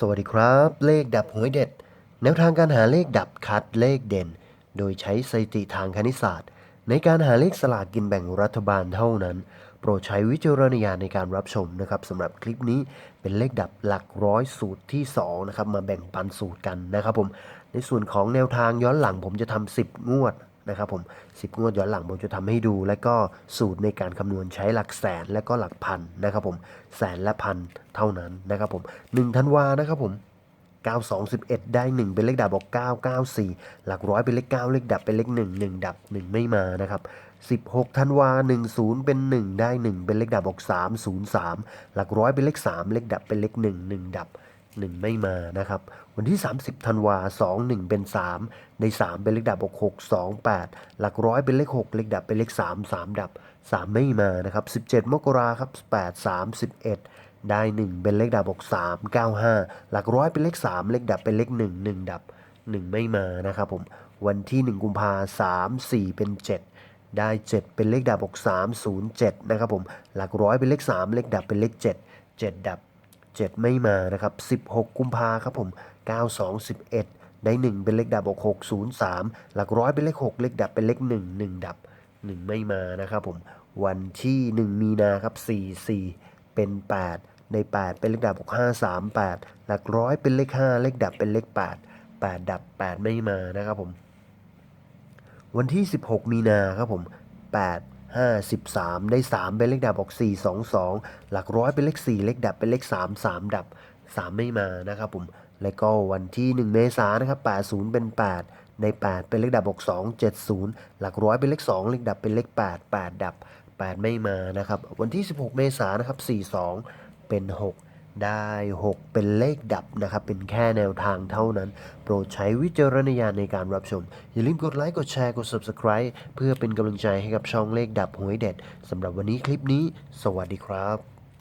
สวัสดีครับ เลขดับหวยเด็ด แนวทางการหาเลขดับคัดเลขเด่น โดยใช้สถิติทางคณิตศาสตร์ ในการหาเลขสลากกินแบ่งรัฐบาลเท่านั้น โปรดใช้วิจารณญาณในการรับชมนะครับสำหรับคลิปนี้เป็นเลขดับหลักร้อยสูตรที่2นะครับมาแบ่งปันสูตรกันนะครับผมในส่วนของแนวทางย้อนหลังผมจะทำ10 งวด นะครับผม10 งวดย้อนหลังผมจะทำให้ดู และก็สูตรในการคำนวณใช้หลักแสนและก็หลักพันนะครับผมแสนและพันเท่านั้นนะครับผม1ธันวานะครับผม9211 ได้ 1 เป็นเลขดับบอก 994 หลักร้อยเป็นเลข 9 เลขดับเป็นเลข 1 1 ดับ 1 ไม่มานะครับ 16ธันวา10 เป็น 1 ได้ 1 เป็นเลขดับบอก 303 หลักร้อยเป็นเลข 3 เลขดับเป็นเลข 1 1 ดับ 1 ไม่มานะครับ วันที่ 30ธันวา2 1 เป็น 3 ใน 3 เป็นเลขดับบวก6 2 8 หลักร้อยเป็นเลข 6 เลขดับเป็นเลข 3 3 ดับ 3 ไม่มานะครับ 17 มกราครับ 8 3 11 ได้ 1 เป็นเลขดับบวก3 9 5 หลักร้อยเป็นเลข 3 เลขดับเป็นเลข 1 1 ดับ 1 ไม่มานะครับผมวันที่ 1 กุมภา3 4 เป็น 7ได้ 7 เป็นเลขดับ 6307 นะครับผม หลักร้อยเป็นเลข 3 เลขดับเป็นเลข 7 7 ดับ 7 ไม่มานะครับ 16 กุมภาครับผม 9 2 11 ได้ 1 เป็นเลขดับบวก6 0 3 หลักร้อยเป็นเลข 6 เลขดับเป็นเลข 1 1 ดับ 1 ไม่มานะครับผม วันที่ 1 มีนาครับ 4 4 เป็น 8 ใน 8 เป็นเลขดับ 6 5 3 8 หลักร้อยเป็นเลข 5 เลขดับเป็นเลข 8 8 ดับ 8 ไม่มานะครับผม วันที่ 16 มีนาครับผม 8 53 ได้ 3 เป็นเลขดับออก 4 2 2 หลักร้อยเป็นเลข 4 เลขดับเป็นเลข 3 3 ดับ 3 ไม่มานะครับผม แล้วก็วันที่ 1 เมษายนนะครับ 80 เป็น 8 ใน 8 เป็นเลขดับออก 2 70 หลักร้อยเป็นเลข 2 เลขดับเป็นเลข 8 8 ดับ 8 ไม่มานะครับ วันที่ 16 เมษายนนะครับ 42 เป็น 6 ได้ 6 เป็นเลขดับนะครับ เป็นแค่แนวทางเท่านั้น โปรดใช้วิจารณญาณในการรับชม อย่าลืมกดไลค์ กดแชร์ กด Subscribe เพื่อเป็นกำลังใจให้กับช่องเลขดับหวยเด็ดสำหรับวันนี้คลิปนี้ สวัสดีครับ